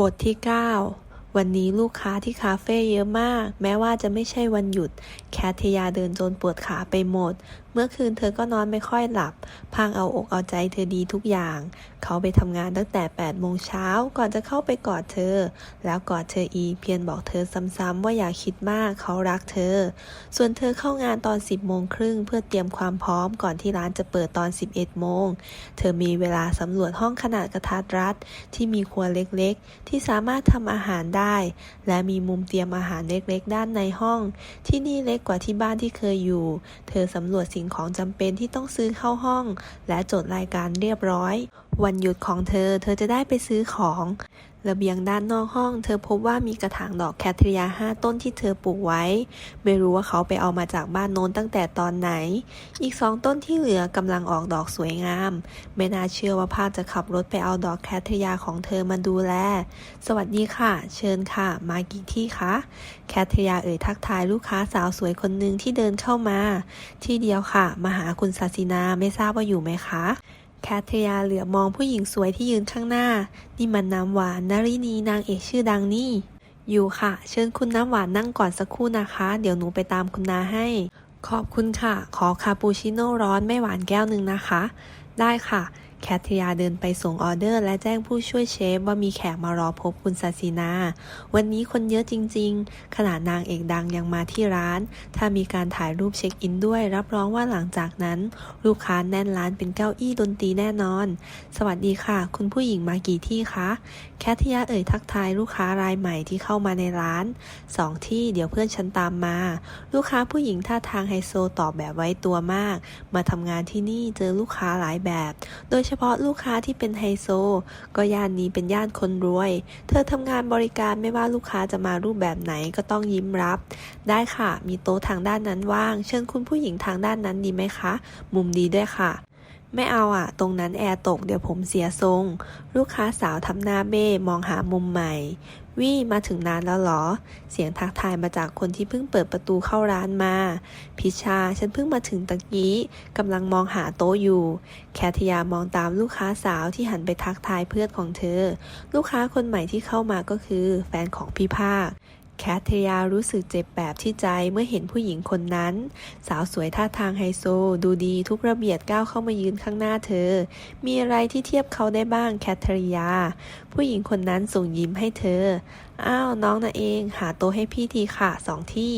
บทที่ 9 วันนี้ลูกค้าที่คาเฟ่เยอะมาก แม้ว่าจะไม่ใช่วันหยุด แคทยาเดินจนปวดขาไปหมด เมื่อคืนเธอก็นอนไม่ค่อยหลับ พางเอาอกเอาใจเธอดีทุกอย่าง เขาไปทำงานตั้งแต่8โมงเช้าก่อนจะเข้าไปกอดเธอ แล้วกอดเธออีเพียงบอกเธอซ้ำๆว่าอย่าคิดมากเขารักเธอ ส่วนเธอเข้างานตอน 10โมงครึ่งเพื่อเตรียมความพร้อมก่อนที่ร้านจะเปิดตอน 11โมง เธอมีเวลาสำรวจห้องขนาดกระทัดรัดที่มีครัวเล็กๆ ที่สามารถทำอาหารได้และมีมุมเตรียมอาหารเล็กๆ ด้านในห้อง ที่นี่เล็กกว่าที่บ้านที่เคยอยู่ เธอสำรวจสิ่งของจำเป็นที่ต้องซื้อเข้าห้อง และจดรายการเรียบร้อย วันหยุดของเธอ เธอจะได้ไปซื้อของ ระเบียงด้านนอกห้อง เธอพบว่ามีกระถางดอกแคทเรียห้าต้นที่เธอปลูกไว้ ไม่รู้ว่าเขาไปเอามาจากบ้านโน้นตั้งแต่ตอนไหน อีกสองต้นที่เหลือกำลังออกดอกสวยงาม ไม่น่าเชื่อว่าพาจะขับรถไปเอาดอกแคทริยาของเธอมาดูแล สวัสดีค่ะ เชิญค่ะ มากี่ที่คะ แคทริยาเอ่ยทักทายลูกค้าสาวสวยคนหนึ่งที่เดินเข้ามา ที่เดียวค่ะ มาหาคุณศาสินาไม่ทราบว่าอยู่ไหมคะ แคทริยาเหลือมองผู้หญิงสวยที่ยืนข้างหน้า นี่มันน้ำหวานนารินีนางเอกชื่อดังนี่ อยู่ค่ะ เชิญคุณน้ำหวานนั่งก่อนสักครู่นะคะ เดี๋ยวหนูไปตามคุณนาให้ ขอบคุณค่ะ ขอคาปูชิโน่ร้อนไม่หวานแก้วหนึ่งนะคะ ได้ค่ะ แคทริยาเดินไปส่งออเดอร์และแจ้งผู้ช่วยเชฟว่ามีแขกมารอพบคุณซาซินา วันนี้คนเยอะจริงๆ ขนาดนางเอกดังยังมาที่ร้าน ถ้ามีการถ่ายรูปเช็คอินด้วย รับรองว่าหลังจากนั้น ลูกค้าแน่นร้านเป็นเก้าอี้ดนตรีแน่นอน สวัสดีค่ะ คุณผู้หญิงมากี่ที่คะ แคทริยาเอ่ยทักทายลูกค้ารายใหม่ที่เข้ามาในร้านสองที่เดี๋ยวเพื่อนฉันตามมา ลูกค้าผู้หญิงท่าทางไฮโซตอบแบบไว้ตัวมาก มาทำงานที่นี่เจอลูกค้าหลายแบบ โดยเฉฉพาะลูกค้าที่เป็นไฮโซ ก็ย่านนี้เป็นย่านคนรวย เธอทำงานบริการไม่ว่าลูกค้าจะมารูปแบบไหนก็ต้องยิ้มรับ ได้ค่ะ มีโต๊ะทางด้านนั้นว่าง เชิญคุณผู้หญิงทางด้านนั้นดีไหมคะ มุมดีด้วยค่ะไม่เอาอะตรงนั้นแอร์ตกเดี๋ยวผมเสียทรง ลูกค้าสาวทำหน้าเบ้มองหามุมใหม่ วี่มาถึงร้านแล้วเหรอ เสียงทักทายมาจากคนที่เพิ่งเปิดประตูเข้าร้านมา พิชา ฉันเพิ่งมาถึงตะกี้กำลังมองหาโต๊ะอยู่ แคทยามองตามลูกค้าสาวที่หันไปทักทายเพื่อนของเธอ ลูกค้าคนใหม่ที่เข้ามาก็คือ แฟนของพี่ภาค แคทยารู้สึกเจ็บแบบที่ใจเมื่อเห็นผู้หญิงคนนั้น สาวสวยท่าทางไฮโซ ดูดีทุกระเบียดก้าวเข้ามายืนข้างหน้าเธอ มีอะไรที่เทียบเขาได้บ้างแคทริยา ผู้หญิงคนนั้นส่งยิ้มให้เธอ อ้าวน้องน่ะเอง หาโต๊ะให้พี่ทีค่ะสองที่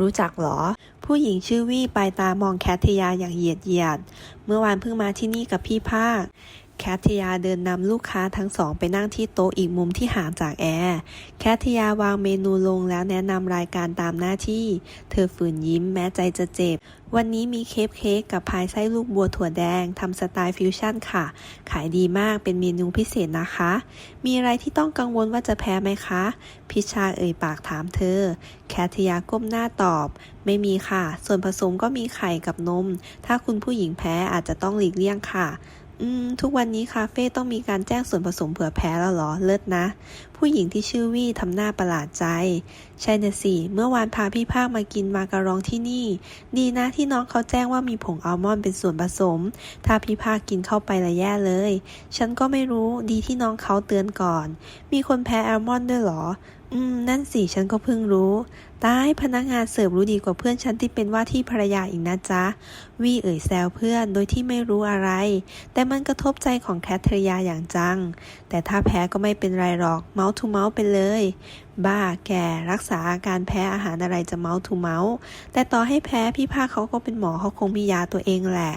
รู้จักหรอ ผู้หญิงชื่อวี่ปลายตามองแคทยาอย่างเหยียดเหยียด เมื่อวานเพิ่งมาที่นี่กับพี่ภาค แคทยาเดินนำลูกค้าทั้งสองไปนั่งที่โต๊ะอีกมุมที่ห่างจากแอร์ แคทยาวางเมนูลงแล้วแนะนำรายการตามหน้าที่ เธอฝืนยิ้มแม้ใจจะเจ็บ วันนี้มีเคปเค้กกับพายไส้ลูกบัวถั่วแดงทำสไตล์ฟิวชั่นค่ะ ขายดีมากเป็นเมนูพิเศษนะคะ มีอะไรที่ต้องกังวลว่าจะแพ้ไหมคะ พิชาเอ่ยปากถามเธอ แคทยาก้มหน้าตอบ ไม่มีค่ะ ส่วนผสมก็มีไข่กับนม ถ้าคุณผู้หญิงแพ้อาจจะต้องหลีกเลี่ยงค่ะ อืม ทุกวันนี้คาเฟ่ต้องมีการแจ้งส่วนผสมเผื่อแพ้แล้วเหรอ เลิศนะ ผู้หญิงที่ชื่อวี่ทำหน้าประหลาดใจ ใช่นะสิ เมื่อวานพาพี่ภาคมากินมาการองที่นี่ ดีนะที่น้องเขาแจ้งว่ามีผงอัลมอนด์เป็นส่วนผสม ถ้าพี่ภาคกินเข้าไปละแย่เลย ฉันก็ไม่รู้ ดีที่น้องเขาเตือนก่อน มีคนแพ้อัลมอนด์ด้วยเหรอ อืม นั่นสิฉันก็เพิ่งรู้ ตายพนักงานเสิร์ฟรู้ดีกว่าเพื่อนฉันที่เป็นว่าที่ภรรยาอีกนะจ๊ะ วี่เอ่ยแซวเพื่อนโดยที่ไม่รู้อะไร แต่มันกระทบใจของแคทริยาอย่างจัง แต่ถ้าแพ้ก็ไม่เป็นไรหรอก เมาส์ทูเมาส์ไปเลย บ้าแกรักษาอาการแพ้อาหารอะไรจะเมาส์ทูเมาส์ แต่ต่อให้แพ้พี่ภาคเขาก็เป็นหมอเขาคงมียาตัวเองแหละ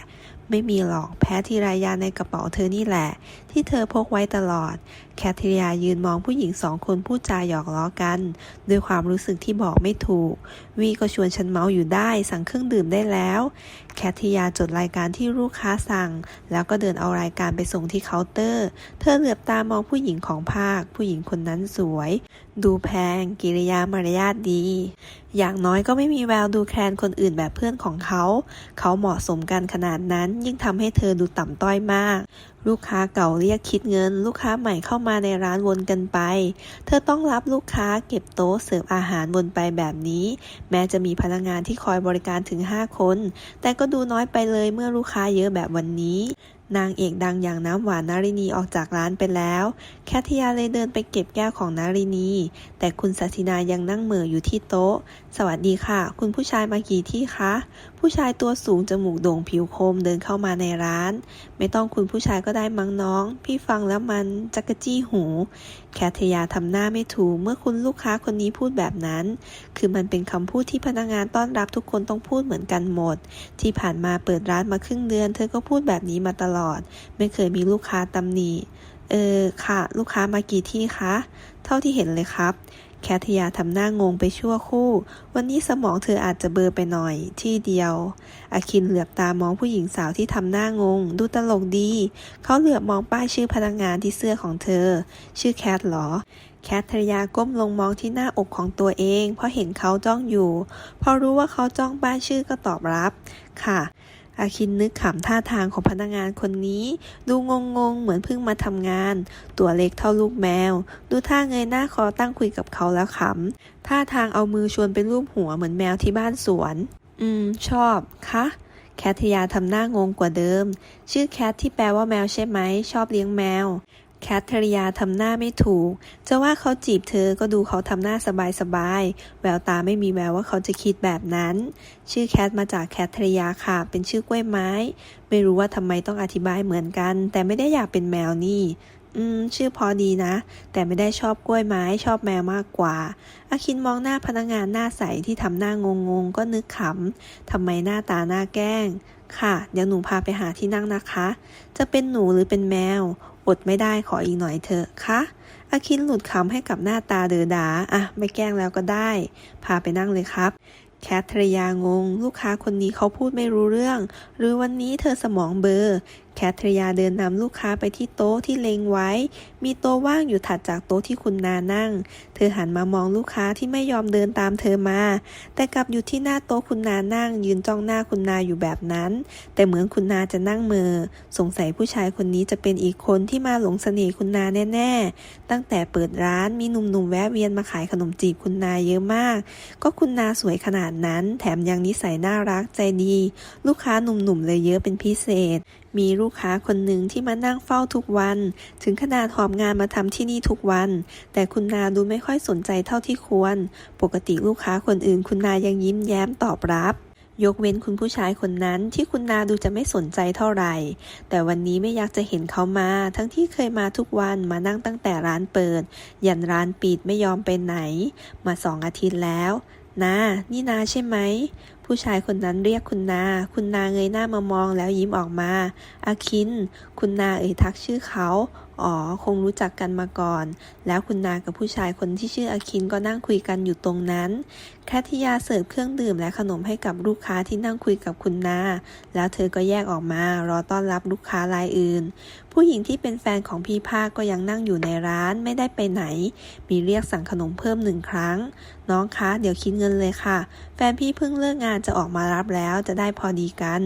ไม่มีหรอกแพ้ทีไรยาในกระเป๋าเธอนี่แหละ ที่เธอพกไว้ตลอดแคทริยายืนมองผู้หญิงสองคนพูดจาหยอกล้อกัน ด้วยความรู้สึกที่บอกไม่ถูก วีก็ชวนฉันเมาอยู่ได้ สั่งเครื่องดื่มได้แล้ว แคทริยาจดรายการที่ลูกค้าสั่ง แล้วก็เดินเอารายการไปส่งที่เคาน์เตอร์ เธอเหลือบตามองผู้หญิงของภาค ผู้หญิงคนนั้นสวย ดูแพง กิริยามารยาทดี อย่างน้อยก็ไม่มีแววดูแคลนคนอื่นแบบเพื่อนของเขา เขาเหมาะสมกันขนาดนั้นยิ่งทำให้เธอดูต่ำต้อยมาก ลูกค้าเก่าเรียกคิดเงิน ลูกค้าใหม่เข้ามาในร้านวนกันไป เธอต้องรับลูกค้าเก็บโต๊ะเสิร์ฟอาหารวนไปแบบนี้ แม้จะมีพนักงานที่คอยบริการถึง 5 คน แต่ก็ดูน้อยไปเลยเมื่อลูกค้าเยอะแบบวันนี้ นางเอกดังอย่างน้ำหวานนารินีออกจากร้านไปแล้ว แคทยาเลยเดินไปเก็บแก้วของนารินี แต่คุณศาสินายังนั่งเหม่ออยู่ที่โต๊ะ สวัสดีค่ะ คุณผู้ชายมากี่ที่คะ ผู้ชายตัวสูงจมูกโด่งผิวคมเดินเข้ามาในร้าน ไม่ต้องคุณผู้ชายก็ได้มั้งน้อง พี่ฟังแล้วมันจักกจี้หู แคทยาทำหน้าไม่ถูกเมื่อคุณลูกค้าคนนี้พูดแบบนั้น คือมันเป็นคำพูดที่พนักงานต้อนรับทุกคนต้องพูดเหมือนกันหมด ที่ผ่านมาเปิดร้านมาครึ่งเดือน เธอก็พูดแบบนี้มาตลอด ไม่เคยมีลูกค้าตำหนิเออค่ะ ลูกค้ามากี่ที่คะ เท่าที่เห็นเลยครับ แคทยาทำหน้างงไปชั่วคู่ วันนี้สมองเธออาจจะเบลอไปหน่อย ที่เดียว อาคินเหลือบตามองผู้หญิงสาวที่ทำหน้างง ดูตลกดี เขาเหลือบมองป้ายชื่อพนักงานที่เสื้อของเธอ ชื่อแคทเหรอ แคทยาก้มลงมองที่หน้าอกของตัวเอง เพราะเห็นเขาจ้องอยู่ พอรู้ว่าเขาจ้องป้ายชื่อก็ตอบรับ ค่ะ อาคินนึกขำท่าทางของพนักงานคนนี้ ดูงงงๆเหมือนเพิ่งมาทำงาน ตัวเล็กเท่าลูกแมว ดูท่าเงยหน้าคอตั้งคุยกับเขาแล้วขำท่าทางเอามือชวนไปรูปหัวเหมือนแมวที่บ้านสวน อืม ชอบคะแคทยาทำหน้างงกว่าเดิม ชื่อแคทที่แปลว่าแมวใช่ไหม ชอบเลี้ยงแมว แคทเทริยาทำหน้าไม่ถูก จะว่าเขาจีบเธอก็ดูเขาทำหน้าสบายๆ แววตาไม่มีแววว่าเขาจะคิดแบบนั้น ชื่อแคทมาจากแคทเทริยาค่ะ เป็นชื่อกล้วยไม้ ไม่รู้ว่าทำไมต้องอธิบายเหมือนกัน แต่ไม่ได้อยากเป็นแมวนี่ อืม ชื่อพอดีนะ แต่ไม่ได้ชอบกล้วยไม้ ชอบแมวมากกว่า อาคินมองหน้าพนักงานหน้าใสที่ทำหน้างงๆก็นึกขำทำไมหน้าตาหน้าแกล้งค่ะ เดี๋ยวหนูพาไปหาที่นั่งนะคะ จะเป็นหนูหรือเป็นแมว อดไม่ได้ขออีกหน่อยเถอะคะอาคินหลุดคำให้กับหน้าตาเดือดาอะไม่แกล้งแล้วก็ได้ พาไปนั่งเลยครับ แคทรยางง ลูกค้าคนนี้เขาพูดไม่รู้เรื่อง หรือวันนี้เธอสมองเบอร์ แคทริยาเดินนำลูกค้าไปที่โต๊ะที่เล็งไว้ มีโต๊ะว่างอยู่ถัดจากโต๊ะที่คุณนานั่ง เธอหันมามองลูกค้าที่ไม่ยอมเดินตามเธอมา แต่กลับอยู่ที่หน้าโต๊ะคุณนานั่ง ยืนจ้องหน้าคุณนาอยู่แบบนั้น แต่เหมือนคุณนาจะนั่งเมอสงสัยผู้ชายคนนี้จะเป็นอีกคนที่มาหลงเสน่ห์คุณนาแน่ ๆ ตั้งแต่เปิดร้านมีหนุ่มๆแวะเวียนมาขายขนมจีบคุณนาเยอะมาก ก็คุณนาสวยขนาดนั้น แถมยังนิสัยน่ารักใจดี ลูกค้าหนุ่มๆเลยเยอะเป็นพิเศษ มีลูกค้าคนหนึ่งที่มานั่งเฝ้าทุกวัน ถึงขนาดหอบงานมาทำที่นี่ทุกวัน แต่คุณนาดูไม่ค่อยสนใจเท่าที่ควร ปกติลูกค้าคนอื่นคุณนายังยิ้มแย้มตอบรับยกเว้นคุณผู้ชายคนนั้นที่คุณนาดูจะไม่สนใจเท่าไหร่ แต่วันนี้ไม่อยากจะเห็นเขามา ทั้งที่เคยมาทุกวันมานั่งตั้งแต่ร้านเปิด ยันร้านปิดไม่ยอมไปไหน มาสองอาทิตย์แล้ว นา นี่นาใช่ไหม ผู้ชายคนนั้นเรียกคุณนา คุณนาเงยหน้ามามองแล้วยิ้มออกมา อาคิน คุณนาเอ่ยทักชื่อเขา อ๋อ คงรู้จักกันมาก่อน แล้วคุณนากับผู้ชายคนที่ชื่ออาคินก็นั่งคุยกันอยู่ตรงนั้น แคทยาเสิร์ฟเครื่องดื่มและขนมให้กับลูกค้าที่นั่งคุยกับคุณนา แล้วเธอก็แยกออกมา รอต้อนรับลูกค้ารายอื่น ผู้หญิงที่เป็นแฟนของพี่ภาคก็ยังนั่งอยู่ในร้านไม่ได้ไปไหน มีเรียกสั่งขนมเพิ่มหนึ่งครั้ง น้องคะเดี๋ยวคิดเงินเลยค่ะ แฟนพี่เพิ่งเลิกงานจะออกมารับแล้วจะได้พอดีกัน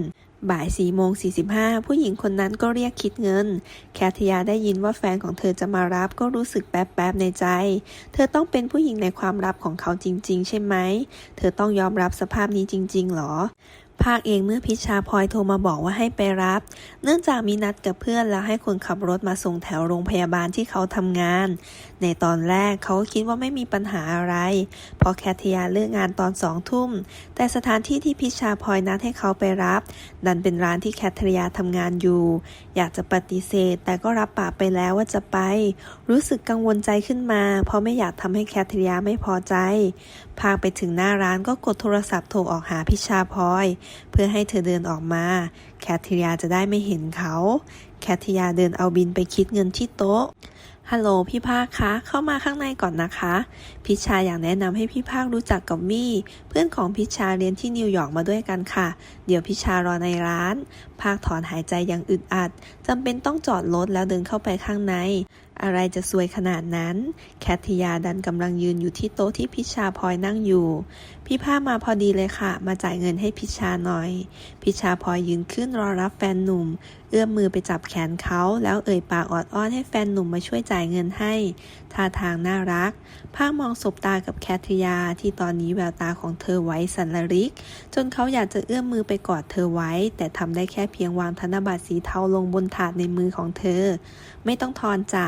บ่ายสี่โมงสี่สิบห้าผู้หญิงคนนั้นก็เรียกคิดเงิน แคทยาได้ยินว่าแฟนของเธอจะมารับก็รู้สึกแป๊บๆในใจ เธอต้องเป็นผู้หญิงในความลับของเขาจริง ๆ ใช่ไหม เธอต้องยอมรับสภาพนี้จริง ๆ หรอ ภาคเองเมื่อพิชาพลอยโทรมาบอกว่าให้ไปรับ เนื่องจากมีนัดกับเพื่อนแล้วให้คนขับรถมาส่งแถวโรงพยาบาลที่เขาทำงาน ในตอนแรกเขาก็คิดว่าไม่มีปัญหาอะไร เพราะแคทยาเลิกงานตอนสองทุ่ม แต่สถานที่ที่พิชาพลอยนัดให้เขาไปรับ ดันเป็นร้านที่แคทยาทำงานอยู่ อยากจะปฏิเสธ แต่ก็รับปากไปแล้วว่าจะไป รู้สึกกังวลใจขึ้นมา เพราะไม่อยากทำให้แคทยาไม่พอใจ พาไปถึงหน้าร้านก็กดโทรศัพท์โทรออกหาพิชาพลอยเพื่อให้เธอเดินออกมา แคทริยาจะได้ไม่เห็นเขา แคทริยาเดินเอาบินไปคิดเงินที่โต๊ะฮัลโหลพี่ภาคคะ เข้ามาข้างในก่อนนะคะ พิชาอยากแนะนำให้พี่ภาครู้จักกับมี่ เพื่อนของพิชาเรียนที่นิวยอร์กมาด้วยกันค่ะ เดี๋ยวพิชารอในร้าน ภาคถอนหายใจอย่างอึดอัดจำเป็นต้องจอดรถแล้วเดินเข้าไปข้างใน อะไรจะสวยขนาดนั้น แคทยาดันกำลังยืนอยู่ที่โต๊ะที่พิชาพลอยนั่งอยู่ พี่ภาพมาพอดีเลยค่ะ มาจ่ายเงินให้พิชาหน่อย พิชาพลอยยืนขึ้นรอรับแฟนหนุ่ม เอื้อมมือไปจับแขนเขาแล้วเอ่ยปากออดอ้อนให้แฟนหนุ่มมาช่วยจ่ายเงินให้ ท่าทางน่ารักภามองสบตากับแคทยาที่ตอนนี้แววตาของเธอไว้สันละริก จนเขาอยากจะเอื้อมมือไปกอดเธอไว้ แต่ทำได้แค่เพียงวางธนบัตรสีเทาลงบนถาดในมือของเธอ ไม่ต้องทอนจ้ะ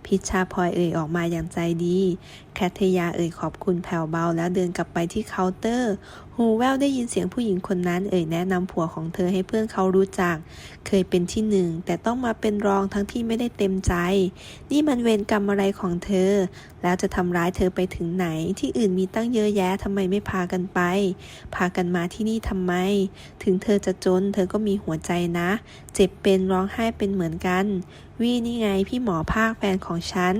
พิชชาพลอยเอ่ยออกมาอย่างใจดี แคทยาเอ่ยขอบคุณแผ่วเบาแล้วเดินกลับไปที่เคาน์เตอร์หูแววได้ยินเสียงผู้หญิงคนนั้นเอ่ยแนะนำผัวของเธอให้เพื่อนเขารู้จัก เคยเป็นที่หนึ่งแต่ต้องมาเป็นรองทั้งที่ไม่ได้เต็มใจ นี่มันเวรกรรมอะไรของเธอ แล้วจะทำร้ายเธอไปถึงไหน ที่อื่นมีตั้งเยอะแยะทำไมไม่พากันไป พากันมาที่นี่ทำไม ถึงเธอจะจน เธอก็มีหัวใจนะ เจ็บเป็นร้องไห้เป็นเหมือนกัน วี่นี่ไงพี่หมอภาคแฟนของฉัน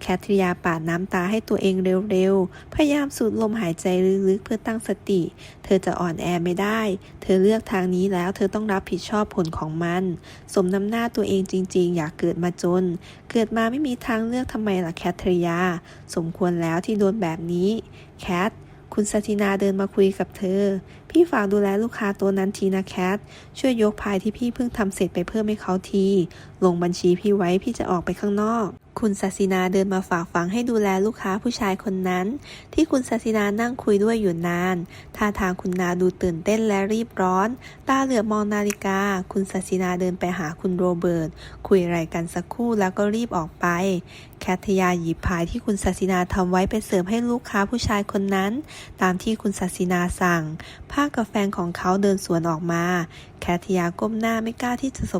แคทริยาปาดน้ำตาให้ตัวเองเร็วๆ พยายามสูดลมหายใจลึกๆ เพื่อตั้งสติ เธอจะอ่อนแอไม่ได้ เธอเลือกทางนี้แล้วเธอต้องรับผิดชอบผลของมัน สมน้ำหน้าตัวเองจริงๆ อยากเกิดมาจน เกิดมาไม่มีทางเลือกทำไมล่ะแคทริยา สมควรแล้วที่โดนแบบนี้ แคทคุณสตินาเดินมาคุยกับเธอ พี่ฝากดูแลลูกค้าตัวนั้นทีนะแคท ช่วยยกพายที่พี่เพิ่งทำเสร็จไปเพิ่มให้เขาที ลงบัญชีพี่ไว้พี่จะออกไปข้างนอก คุณศาสินาเดินมาฝากฝังให้ดูแลลูกค้าผู้ชายคนนั้น ที่คุณศาสินานั่งคุยด้วยอยู่นานท่าทางคุณนาดูตื่นเต้นและรีบร้อน ตาเหลือบมองนาฬิกา คุณศาสินาเดินไปหาคุณโรเบิร์ตคุยอะไรกันสักครู่แล้วก็รีบออกไป แคทยาหยิบพายที่คุณศาสินาทำไว้ไปเสิร์ฟให้ลูกค้าผู้ชายคนนั้น ตามที่คุณศาสินาสั่งภากับแฟนของเขาเดินสวนออกมา แคทยาก้มหน้าไม่กล้าที่จะสบ